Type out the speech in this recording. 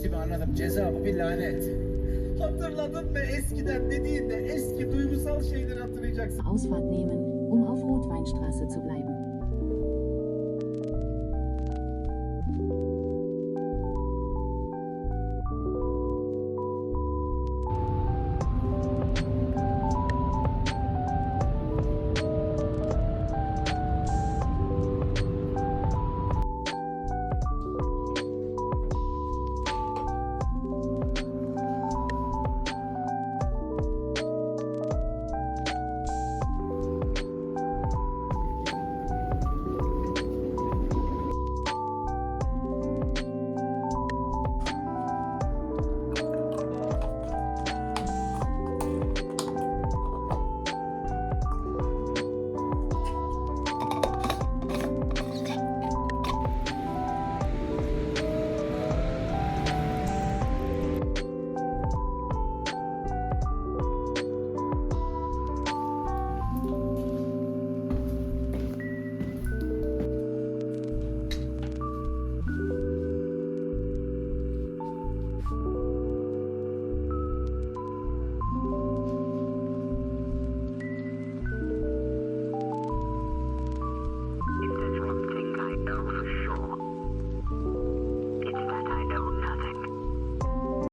geçti mi anladım. Ceza bu bir lanet. Hatırladın mı eskiden dediğinde eski duygusal şeyleri hatırlayacaksın. Ausfahrt nehmen, um auf Rotweinstraße zu bleiben.